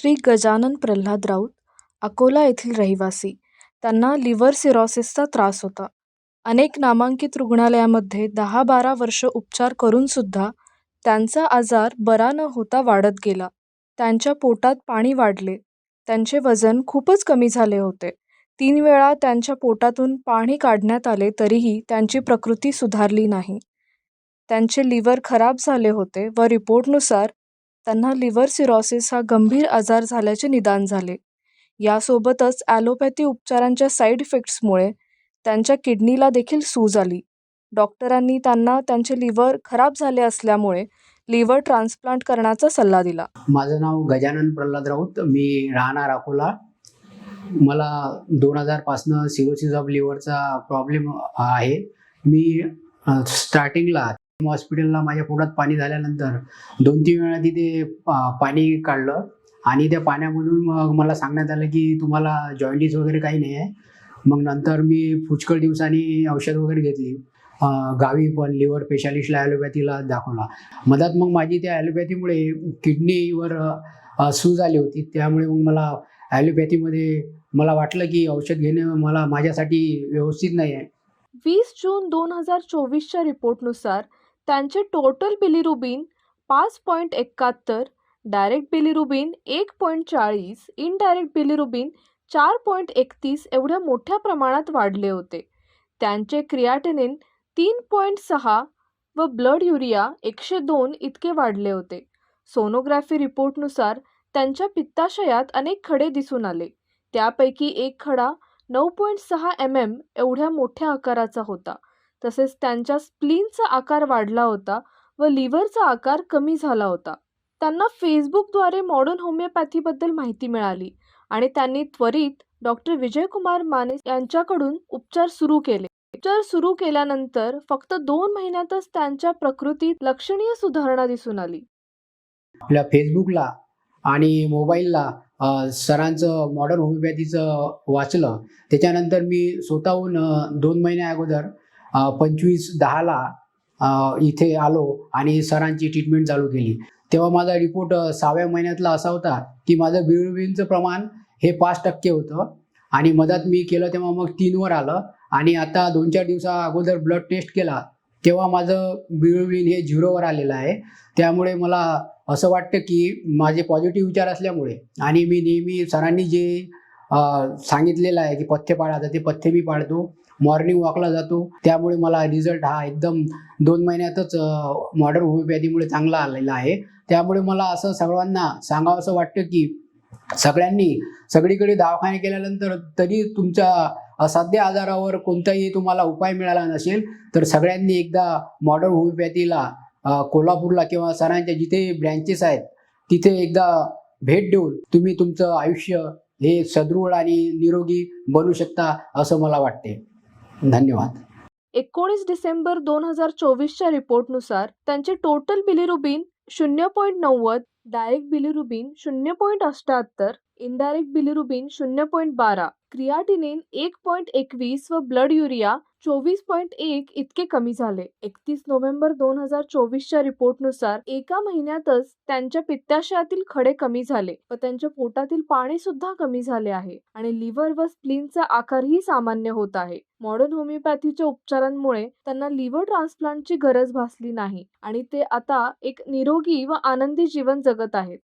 श्री गजानन प्रल्हाद राऊत अकोला येथील रहिवासी. त्यांना लिव्हर सिरॉसिसचा त्रास होता. अनेक नामांकित रुग्णालयामध्ये दहा बारा वर्ष उपचार करूनसुद्धा त्यांचा आजार बरा न होता वाढत गेला. त्यांच्या पोटात पाणी वाढले. त्यांचे वजन खूपच कमी झाले होते. तीन वेळा त्यांच्या पोटातून पाणी काढण्यात आले तरीही त्यांची प्रकृती सुधारली नाही. त्यांचे लिव्हर खराब झाले होते व रिपोर्टनुसार त्यांना लिव्हर सिरॉसिस हा गंभीर आजार झाल्याचे निदान झाले. यासोबतच ॲलोपॅथी उपचारांच्या साईड इफेक्ट्समुळे त्यांच्या किडनीला देखील सूज आली. डॉक्टरांनी त्यांना त्यांचे लिव्हर खराब झाले असल्यामुळे लिव्हर ट्रान्सप्लांट करण्याचा सल्ला दिला. माझं नाव गजानन प्रल्हाद राऊत. मी राहणार अकोला. मला दोन हजारपासनं सिरोसिस ऑफ लिव्हरचा प्रॉब्लेम आहे. मी स्टार्टिंगला हॉस्पिटलला माझ्या पोटात पाणी झाल्यानंतर दोन तीन वेळा तिथे पाणी काढलं. आणि त्या पाण्यामधून मग मला सांगण्यात आलं की तुम्हाला जॉईंटीस वगैरे काही नाही आहे. मग नंतर मी पुष्कळ दिवसांनी औषध वगैरे घेतली. गावी पण लिव्हर स्पेशालिस्टला ॲलोपॅथीला दाखवला. मधात मग माझी त्या ॲलोपॅथीमुळे किडनीवर सूज आली होती. त्यामुळे मग मला ॲलोपॅथीमध्ये मला वाटलं की औषध घेणं मला माझ्यासाठी व्यवस्थित नाही आहे. वीस जून दोन हजार चोवीसच्या रिपोर्टनुसार त्यांचे टोटल बिलिरुबिन पाच पॉईंट एकाहत्तर डायरेक्ट बिलिरुबिन एक पॉईंट चाळीस इनडायरेक्ट बिलिरुबिन चार पॉईंट एकतीस एवढ्या मोठ्या प्रमाणात वाढले होते. त्यांचे क्रियाटेनिन तीन पॉईंट सहा व ब्लड युरिया एकशे दोन इतके वाढले होते. सोनोग्राफी रिपोर्टनुसार त्यांच्या पित्ताशयात अनेक खडे दिसून आले. त्यापैकी एक खडा नऊ पॉईंट सहा एम एम एवढ्या मोठ्या आकाराचा होता. तसेच त्यांच्या स्प्लीनचा आकार वाढला होता व लिव्हरचा आकार कमी झाला होता. त्यांना फेसबुकद्वारे मॉडर्न होमिओपॅथीबद्दल माहिती मिळाली आणि त्यांनी त्वरित डॉक्टर विजयकुमार माने यांच्याकडून उपचार सुरू केले. उपचार सुरू केल्यानंतर फक्त दोन महिन्यातच त्यांच्या प्रकृतीत लक्षणीय सुधारणा दिसून आली. आपल्या फेसबुकला आणि मोबाईलला सरांचं मॉडर्न होमिओपॅथीचं वाचलं. त्याच्यानंतर मी स्वतःहून दोन महिन्या अगोदर पंचवीस दहाला इथे आलो आणि सरांची ट्रीटमेंट चालू केली. तेव्हा माझा रिपोर्ट सहाव्या महिन्यातला असा होता की माझं बिळबिळींचं प्रमाण हे पाच टक्के होतं आणि मदत मी केलं तेव्हा मग तीनवर आलं आणि आता दोन चार दिवसा अगोदर ब्लड टेस्ट केला तेव्हा माझं बिळबिळीन हे झिरोवर आलेलं आहे. त्यामुळे मला असं वाटतं की माझे पॉझिटिव्ह विचार असल्यामुळे आणि मी नेहमी सरांनी जे सांगितलेलं आहे की पथ्य पाळायचं ते पथ्य मी पाळतो. मॉर्निंग वॉकला जातो. त्यामुळे मला रिझल्ट हा एकदम दोन महिन्यातच मॉडर्न होमिओपॅथीमुळे चांगला आलेला आहे. त्यामुळे मला असं सर्वांना सांगावं असं वाटतं की सगळ्यांनी सगळीकडे दवाखाने केल्यानंतर तरी तुमच्या असाध्य आजारावर कोणताही तुम्हाला उपाय मिळाला नसेल तर सगळ्यांनी एकदा मॉडर्न होमिओपॅथीला कोल्हापूरला किंवा सरांच्या जिथे ब्रँचेस आहेत तिथे एकदा भेट देऊन तुम्ही तुमचं आयुष्य हे सदृढ आणि निरोगी बनू शकता असं मला वाटते धन्यवाद. एकोणीस डिसेंबर दोन हजार चोवीसच्या रिपोर्टनुसार त्यांचे टोटल बिलिरुबिन शून्य पॉईंट नव्वद डायरेक्ट बिलिरुबिन शून्य पॉईंट अष्ट्याहत्तर इनडायरेक्ट बिलिरुबिन शून्य पॉईंट बारा क्रियाटिनिन एक पॉईंट एकवीस व ब्लड युरिया चोवीस पॉईंट एक इतके कमी झाले. एकतीस नोव्हेंबर दोन हजार चोवीसच्या रिपोर्टनुसार एका महिन्यातच त्यांच्या पित्ताशयातील खडे कमी झाले व त्यांच्या पोटातील पाणी सुद्धा कमी झाले आहे आणि लिव्हर व स्प्लिनचा आकारही सामान्य होत आहे. मॉडर्न होमिओपॅथीच्या उपचारांमुळे त्यांना लिव्हर ट्रान्सप्लांटची गरज भासली नाही आणि ते आता एक निरोगी व आनंदी जीवन जगत आहेत.